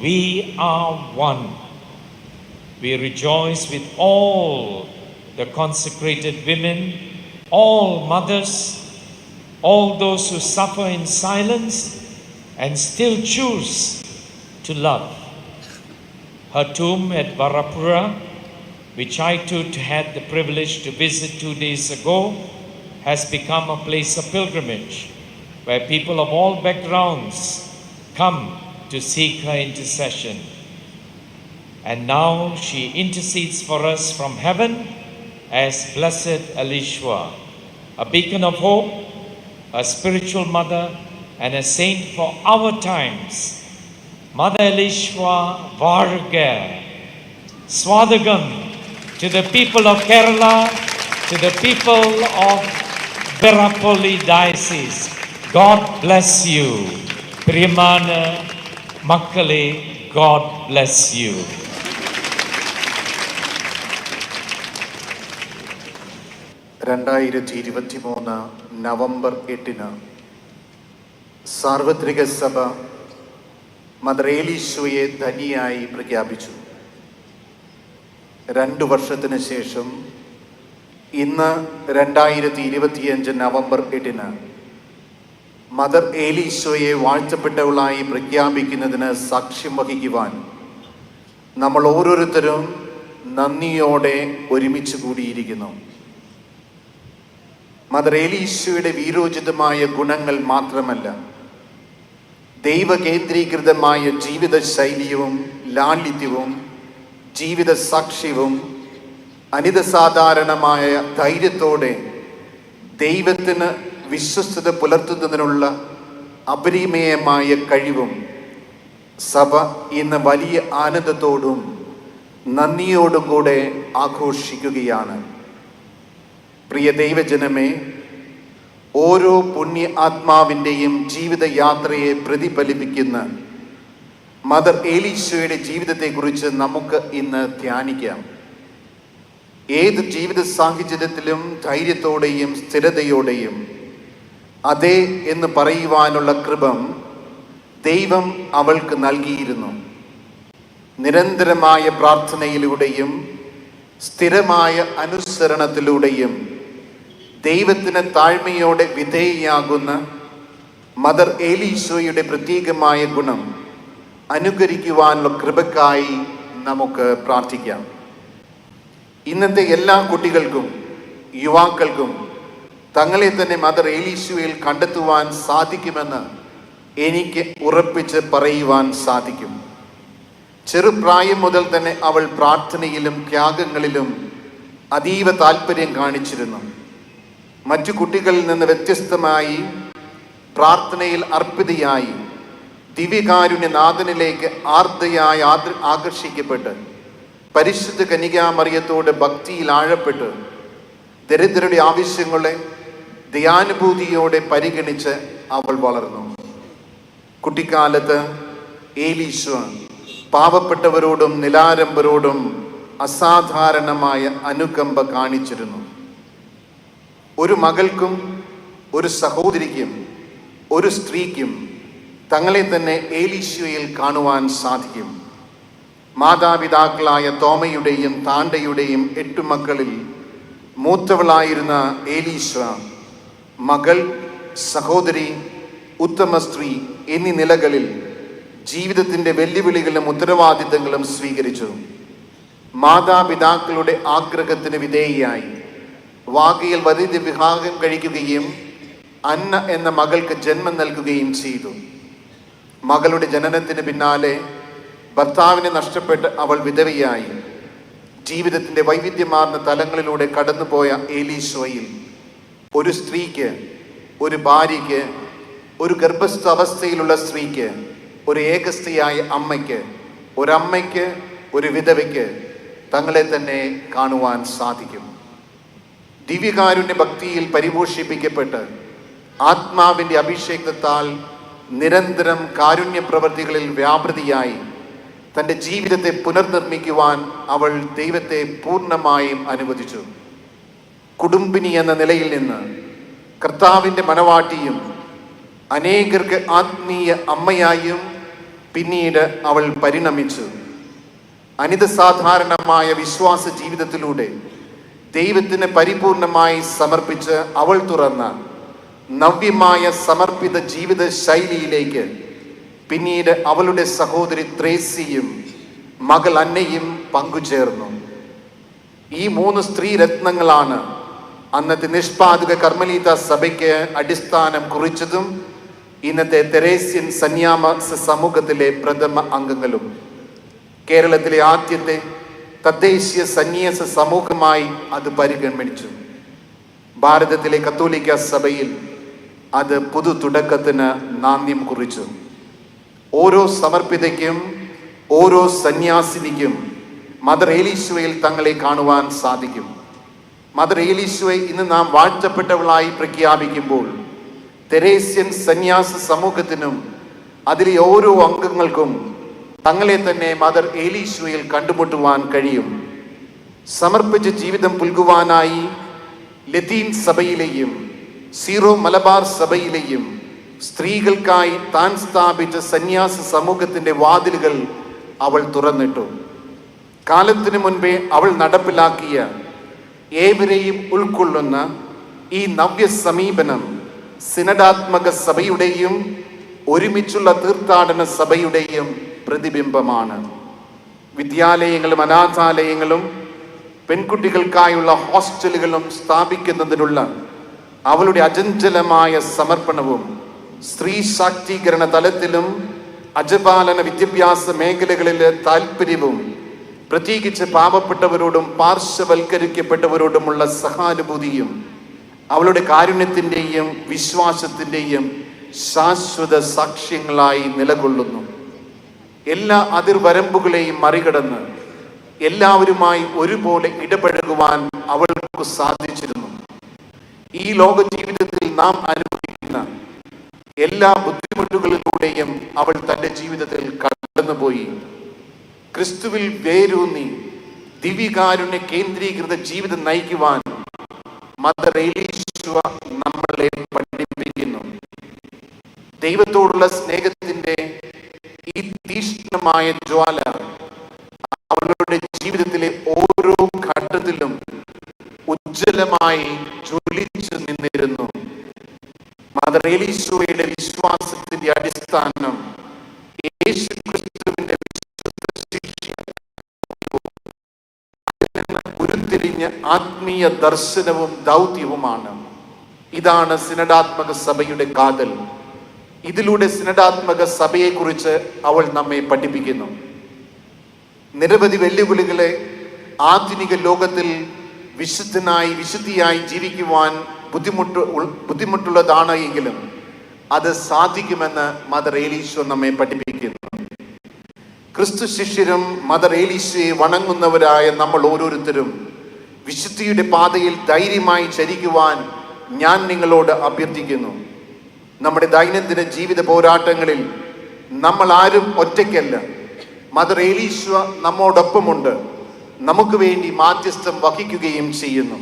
we are one. We rejoice with all the consecrated women, all mothers, all those who suffer in silence and still choose to love. Her tomb at Varapura, which I too had the privilege to visit two days ago, has become a place of pilgrimage where people of all backgrounds come to seek her intercession. And now she intercedes for us from heaven as Blessed Elishua, a beacon of hope, a spiritual mother, and a saint for our times. Mother Elishwa Varga, Swadagam to the people of Kerala, to the people of Berapoli Diocese. God bless you. Priyamana Makkale, God bless you രണ്ടായിരത്തി ഇരുപത്തി മൂന്ന് November എട്ടിന് സാർവത്രിക സഭ മദ്രേലീശോയെ ധനിയായി പ്രഖ്യാപിച്ചു. രണ്ടു വർഷത്തിന് ശേഷം ഇന്ന് രണ്ടായിരത്തി ഇരുപത്തിയഞ്ച് നവംബർ എട്ടിന് മദർ ഏലീശോയെ വാഴ്ചപ്പെട്ടവളായി പ്രഖ്യാപിക്കുന്നതിന് സാക്ഷ്യം വഹിക്കുവാൻ നമ്മൾ ഓരോരുത്തരും നന്ദിയോടെ ഒരുമിച്ച് കൂടിയിരിക്കുന്നു. മദർ ഏലീശോയുടെ വീരോചിതമായ ഗുണങ്ങൾ മാത്രമല്ല ദൈവകേന്ദ്രീകൃതമായ ജീവിത ശൈലിയും ലാളിത്യവും ജീവിത സാക്ഷ്യവും അനിതസാധാരണമായ ധൈര്യത്തോടെ ദൈവത്തിന് വിശ്വസ്തത പുലർത്തുന്നതിനുള്ള അപരിമേയമായ കഴിവും സഭ ഇന്ന് വലിയ ആനന്ദത്തോടും നന്ദിയോടും കൂടെ ആഘോഷിക്കുകയാണ്. പ്രിയ ദൈവജനമേ ഓരോ പുണ്യ ആത്മാവിന്റെയും ജീവിതയാത്രയെ പ്രതിഫലിപ്പിക്കുന്ന മദർ ഏലീശോയുടെ ജീവിതത്തെക്കുറിച്ച് നമുക്ക് ഇന്ന് ധ്യാനിക്കാം. ഏത് ജീവിത സാഹചര്യത്തിലും ധൈര്യത്തോടെയും സ്ഥിരതയോടെയും അതെ എന്ന് പറയുവാനുള്ള കൃപം ദൈവം അവൾക്ക് നൽകിയിരുന്നു. നിരന്തരമായ പ്രാർത്ഥനയിലൂടെയും സ്ഥിരമായ അനുസരണത്തിലൂടെയും ദൈവത്തിന് താഴ്മയോടെ വിധേയയാകുന്ന മദർ ഏലീശോയുടെ പ്രത്യേകമായ ഗുണം അനുകരിക്കുവാനുള്ള കൃപക്കായി നമുക്ക് പ്രാർത്ഥിക്കാം. ഇന്നത്തെ എല്ലാ കുട്ടികൾക്കും യുവാക്കൾക്കും തങ്ങളെ തന്നെ മദർ ഏലീശുവയിൽ കണ്ടെത്തുവാൻ സാധിക്കുമെന്ന് എനിക്ക് ഉറപ്പിച്ച് പറയുവാൻ സാധിക്കും. ചെറുപ്രായം മുതൽ തന്നെ അവൾ പ്രാർത്ഥനയിലും ത്യാഗങ്ങളിലും അതീവ താല്പര്യം കാണിച്ചിരുന്നു. മറ്റു കുട്ടികളിൽ നിന്ന് വ്യത്യസ്തമായി പ്രാർത്ഥനയിൽ അർപ്പിതയായി ദിവ്യകാരുണ്യനാഥനിലേക്ക് ആർദ്രയായി ആദ്ര ആകർഷിക്കപ്പെട്ട് പരിശുദ്ധ കനികാമറിയത്തോട് ഭക്തിയിൽ ആഴപ്പെട്ട് ദരിദ്രരുടെ ആവശ്യങ്ങളെ ദയാനുഭൂതിയോടെ പരിഗണിച്ച് അവൾ വളർന്നു. കുട്ടിക്കാലത്ത് ഏലീശ്വ പാവപ്പെട്ടവരോടും നിലാരംബരോടും അസാധാരണമായ അനുകമ്പ കാണിച്ചിരുന്നു. ഒരു മകൾക്കും ഒരു സഹോദരിക്കും ഒരു സ്ത്രീക്കും തങ്ങളെ തന്നെ ഏലീശോയിൽ കാണുവാൻ സാധിക്കും. മാതാപിതാക്കളായ തോമയുടെയും താണ്ടയുടെയും എട്ടു മക്കളിൽ മൂത്തവളായിരുന്ന ഏലീശ്വ മകൾ സഹോദരി ഉത്തമ സ്ത്രീ എന്നീ നിലകളിൽ ജീവിതത്തിന്റെ വെല്ലുവിളികളും ഉത്തരവാദിത്തങ്ങളും സ്വീകരിച്ചു. മാതാപിതാക്കളുടെ ആഗ്രഹത്തിന് വിധേയയായി. വാഗയിൽ വലിയ വിവാഹം കഴിക്കുകയും അന്ന എന്ന മകൾക്ക് ജന്മം നൽകുകയും ചെയ്തു. മകളുടെ ജനനത്തിന് പിന്നാലെ ഭർത്താവിനെ നഷ്ടപ്പെട്ട് അവൾ വിധവയായി. ജീവിതത്തിന്റെ വൈവിധ്യമാർന്ന തലങ്ങളിലൂടെ കടന്നുപോയ ഏലീശോയിൽ ഒരു സ്ത്രീക്ക് ഒരു ഭാര്യയ്ക്ക് ഒരു ഗർഭസ്ഥ അവസ്ഥയിലുള്ള സ്ത്രീക്ക് ഒരു ഏകസ്ഥയായ അമ്മയ്ക്ക് ഒരമ്മയ്ക്ക് ഒരു വിധവയ്ക്ക് തങ്ങളെ തന്നെ കാണുവാൻ സാധിക്കും. ദിവ്യകാരുണ്യ ഭക്തിയിൽ പരിപോഷിപ്പിക്കപ്പെട്ട് ആത്മാവിന്റെ അഭിഷേകത്താൽ നിരന്തരം കാരുണ്യ പ്രവൃത്തികളിൽ വ്യാപൃതിയായി തന്റെ ജീവിതത്തെ പുനർനിർമ്മിക്കുവാൻ അവൾ ദൈവത്തെ പൂർണമായും അനുവദിച്ചു. കുടുംബിനി എന്ന നിലയിൽ നിന്ന് കർത്താവിന്റെ മനവാട്ടിയും അനേകർക്ക് ആത്മീയ അമ്മയായും പിന്നീട് അവൾ പരിണമിച്ചു. അനിതസാധാരണമായ വിശ്വാസ ജീവിതത്തിലൂടെ ദൈവത്തിന് പരിപൂർണമായി സമർപ്പിച്ച് അവൾ തുറന്ന നവ്യമായ സമർപ്പിത ജീവിത ശൈലിയിലേക്ക് പിന്നീട് അവളുടെ സഹോദരി ത്രേസിയും മകൾ അന്നയും പങ്കുചേർന്നു. ഈ മൂന്ന് സ്ത്രീ രത്നങ്ങളാണ് അന്നത്തെ നിഷ്പാതുക കർമ്മലീത സഭയ്ക്ക് അടിസ്ഥാനം കുറിച്ചതും ഇന്നത്തെ തെരേസ്യൻ സന്യാമ സമൂഹത്തിലെ പ്രഥമ അംഗങ്ങളും. കേരളത്തിലെ ആദ്യത്തെ തദ്ദേശീയ സന്യാസ സമൂഹമായി അത് പരിഗണിച്ചു. ഭാരതത്തിലെ കത്തോലിക്ക സഭയിൽ അത് പുതു തുടക്കത്തിന് നാന്ദ്യം കുറിച്ചു. ഓരോ സമർപ്പിതയ്ക്കും ഓരോ സന്യാസിനിക്കും മദർ ഏലീശ്വയിൽ തങ്ങളെ കാണുവാൻ സാധിക്കും. മദർ ഏലീശുവെ ഇന്ന് നാം വാഴ്ത്തപ്പെട്ടവളായി പ്രഖ്യാപിക്കുമ്പോൾ തെരേസ്യൻ സന്യാസ സമൂഹത്തിനും അതിലെ ഓരോ അംഗങ്ങൾക്കും തങ്ങളെ തന്നെ മദർ ഏലീശുവയിൽ കണ്ടുമുട്ടുവാൻ കഴിയും. സമർപ്പിച്ച ജീവിതം പുൽകുവാനായി ലത്തീൻ സഭയിലെയും സീറോ മലബാർ സഭയിലെയും സ്ത്രീകൾക്കായി താൻ സ്ഥാപിച്ച സന്യാസ സമൂഹത്തിന്റെ വാതിലുകൾ അവൾ തുറന്നിട്ടു. കാലത്തിനു മുൻപേ അവൾ നടപ്പിലാക്കിയ ഏവരെയും ഉൾക്കൊള്ളുന്ന ഈ നവ്യ സമീപനം സിനഡാത്മക സഭയുടെയും ഒരുമിച്ചുള്ള തീർത്ഥാടന സഭയുടെയും പ്രതിബിംബമാണ്. വിദ്യാലയങ്ങളും അനാഥാലയങ്ങളും പെൺകുട്ടികൾക്കായുള്ള ഹോസ്റ്റലുകളും സ്ഥാപിക്കുന്നതിനുള്ള അവളുടെ അചഞ്ചലമായ സമർപ്പണവും സ്ത്രീ ശാക്തീകരണ തലത്തിലും അജപാലന വിദ്യാഭ്യാസ മേഖലകളിലെ താല്പര്യവും പ്രത്യേകിച്ച് പാപപ്പെട്ടവരോടും പാർശ്വവൽക്കരിക്കപ്പെട്ടവരോടുമുള്ള സഹാനുഭൂതിയും അവളുടെ കാരുണ്യത്തിന്റെയും വിശ്വാസത്തിന്റെയും ശാശ്വത സാക്ഷ്യങ്ങളായി നിലകൊള്ളുന്നു. എല്ലാ അതിർവരമ്പുകളെയും മറികടന്ന് എല്ലാവരുമായി ഒരുപോലെ ഇടപഴകുവാൻ അവൾക്ക് സാധിച്ചിരുന്നു. ഈ ലോക ജീവിതത്തിൽ നാം അനുഭവിക്കുന്ന എല്ലാ ബുദ്ധിമുട്ടുകളിലൂടെയും അവൾ തന്റെ ജീവിതത്തിൽ കടന്നുപോയി. ക്രിസ്തുവിൽ വേരൂന്നി ദിവികാരുണ്യ കേന്ദ്രീകൃത ജീവിതം നയിക്കുവാൻ മദർ നമ്മളെ പഠിപ്പിക്കുന്നു. ദൈവത്തോടുള്ള സ്നേഹത്തിന്റെ ഈ തീഷ്ണമായ ജ്വാല അവളുടെ ജീവിതത്തിലെ ഓരോ ഘട്ടത്തിലും ഉജ്ജ്വലമായി ജ്വലിച്ചു നിന്നിരുന്നു. മദർ എലീശുവയുടെ വിശ്വാസത്തിന്റെ അടിസ്ഥാനം യേശു ആത്മീയ ദർശനവും ദൗത്യവുമാണ്. ഇതാണ് സിനഡാത്മക സഭയുടെ കാതൽ. ഇതിലൂടെ സിനഡാത്മക സഭയെക്കുറിച്ച് അവൾ നമ്മെ പഠിപ്പിക്കുന്നു. നിരവധി വെല്ലുവിളികളെ ആധുനിക ലോകത്തിൽ വിശുദ്ധനായി വിശുദ്ധിയായി ജീവിക്കുവാൻ ബുദ്ധിമുട്ട് ബുദ്ധിമുട്ടുള്ളതാണ് എങ്കിലും അത് സാധിക്കുമെന്ന് മദർ ഏലീശോ നമ്മെ പഠിപ്പിക്കുന്നു. ക്രിസ്തു ശിഷ്യരും മദർ ഏലീശയെ വണങ്ങുന്നവരായ നമ്മൾ ഓരോരുത്തരും വിശുദ്ധിയുടെ പാതയിൽ ധൈര്യമായി ചരിക്കുവാൻ ഞാൻ നിങ്ങളോട് അഭ്യർത്ഥിക്കുന്നു. നമ്മുടെ ദൈനംദിന ജീവിത പോരാട്ടങ്ങളിൽ നമ്മൾ ആരും ഒറ്റയ്ക്കല്ല. മദർ ഏലീശ്വ നമ്മോടൊപ്പമുണ്ട്. നമുക്ക് വേണ്ടി മാധ്യസ്ഥം വഹിക്കുകയും ചെയ്യുന്നു.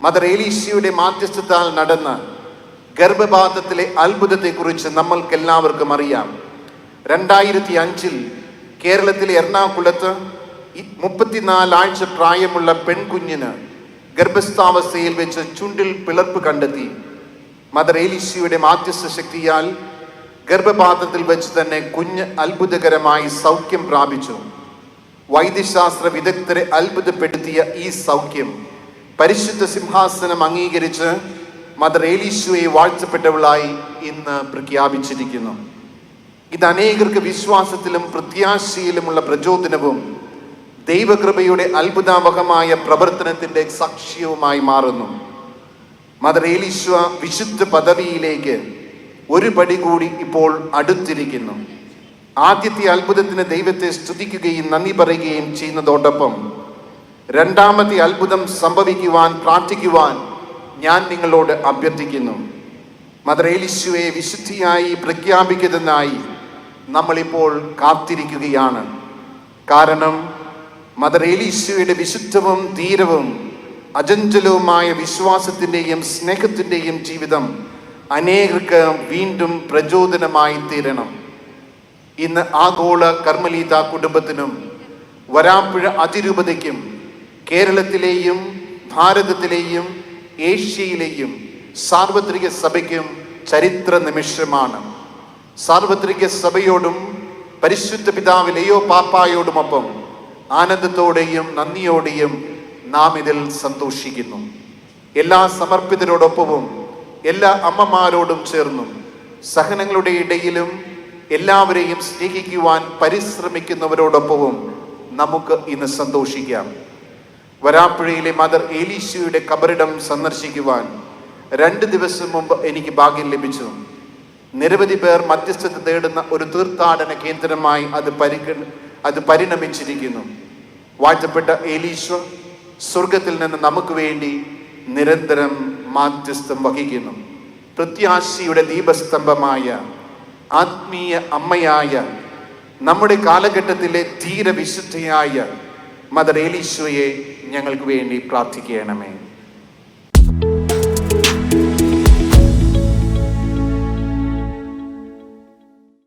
മദർ ഏലീശ്വയുടെ മാധ്യസ്ഥത്താൽ നടന്ന ഗർഭപാതത്തിലെ അത്ഭുതത്തെക്കുറിച്ച് നമ്മൾക്കെല്ലാവർക്കും അറിയാം. രണ്ടായിരത്തി അഞ്ചിൽ കേരളത്തിലെ എറണാകുളത്ത് മുപ്പത്തിനാലാഴ്ച പ്രായമുള്ള പെൺകുഞ്ഞിന് ഗർഭസ്ഥാവസ്ഥയിൽ വെച്ച് ചുണ്ടിൽ പിളർപ്പ് കണ്ടെത്തി. മദർ ഏലിശിയുടെ മാധ്യസ്ഥ ശക്തിയാൽ ഗർഭപാത്രത്തിൽ വെച്ച് തന്നെ കുഞ്ഞ് അത്ഭുതകരമായി സൗഖ്യം പ്രാപിച്ചു. വൈദ്യശാസ്ത്ര വിദഗ്ധരെ അത്ഭുതപ്പെടുത്തിയ ഈ സൗഖ്യം പരിശുദ്ധ സിംഹാസനം അംഗീകരിച്ച് മദർ ഏലീശുവെ വാഴ്ത്തപ്പെട്ടവളായി ഇന്ന് പ്രഖ്യാപിച്ചിരിക്കുന്നു. ഇത് അനേകർക്ക് വിശ്വാസത്തിലും പ്രത്യാശയിലുമുള്ള പ്രചോദനവും ദൈവകൃപയുടെ അത്ഭുതാവഹമായ പ്രവർത്തനത്തിന്റെ സാക്ഷ്യവുമായി മാറുന്നു. മദർ ഏലിശ്വ വിശുദ്ധ പദവിയിലേക്ക് ഒരു പടി കൂടി ഇപ്പോൾ അടുത്തിരിക്കുന്നു. ആദ്യത്തെ അത്ഭുതത്തിന് ദൈവത്തെ സ്തുതിക്കുകയും നന്ദി പറയുകയും ചെയ്യുന്നതോടൊപ്പം രണ്ടാമത്തെ അത്ഭുതം സംഭവിക്കുവാൻ പ്രാർത്ഥിക്കുവാൻ ഞാൻ നിങ്ങളോട് അഭ്യർത്ഥിക്കുന്നു. മദർ ഏലിശുവെ വിശുദ്ധിയായി പ്രഖ്യാപിക്കുന്നതിനായി നമ്മളിപ്പോൾ കാത്തിരിക്കുകയാണ്. കാരണം മദർ ഏലീശുവയുടെ വിശുദ്ധവും ധീരവും അജഞ്ചലവുമായ വിശ്വാസത്തിന്റെയും സ്നേഹത്തിന്റെയും ജീവിതം അനേകർക്ക് വീണ്ടും പ്രചോദനമായി തീരണം. ഇന്ന് ആഗോള കർമ്മലീത കുടുംബത്തിനും വരാപ്പുഴ അതിരൂപതയ്ക്കും കേരളത്തിലെയും ഭാരതത്തിലെയും ഏഷ്യയിലെയും സാർവത്രിക സഭയ്ക്കും ചരിത്ര നിമിഷമാണ്. സാർവത്രിക സഭയോടും പരിശുദ്ധ പിതാവ് ലയോ പാപ്പായോടുമൊപ്പം ആനന്ദത്തോടെയും നന്ദിയോടെയും നാം ഇതിൽ സന്തോഷിക്കുന്നു. എല്ലാ സമർപ്പിതരോടൊപ്പവും എല്ലാ അമ്മമാരോടും ചേർന്നും സഹനങ്ങളുടെ ഇടയിലും എല്ലാവരെയും സ്നേഹിക്കുവാൻ പരിശ്രമിക്കുന്നവരോടൊപ്പവും നമുക്ക് ഇന്ന് സന്തോഷിക്കാം. വരാപ്പുഴയിലെ മദർ ഏലീശയുടെ കബറിടം സന്ദർശിക്കുവാൻ രണ്ട് ദിവസം മുമ്പ് എനിക്ക് ഭാഗ്യം ലഭിച്ചു. നിരവധി പേർ മധ്യസ്ഥത തേടുന്ന ഒരു തീർത്ഥാടന കേന്ദ്രമായി അത് പരിഗ അത് പരിണമിച്ചിരിക്കുന്നു. വാഴ്ത്തപ്പെട്ട ഏലീശ്വ സ്വർഗത്തിൽ നിന്ന് നമുക്ക് വേണ്ടി നിരന്തരം മാധ്യസ്ഥം വഹിക്കുന്നു. പ്രത്യാശിയുടെ ദീപസ്തംഭമായ ആത്മീയ അമ്മയായ നമ്മുടെ കാലഘട്ടത്തിലെ ധീരവിശുദ്ധയായ മദർ ഏലീശ്വയെ ഞങ്ങൾക്ക് വേണ്ടി പ്രാർത്ഥിക്കണമേ.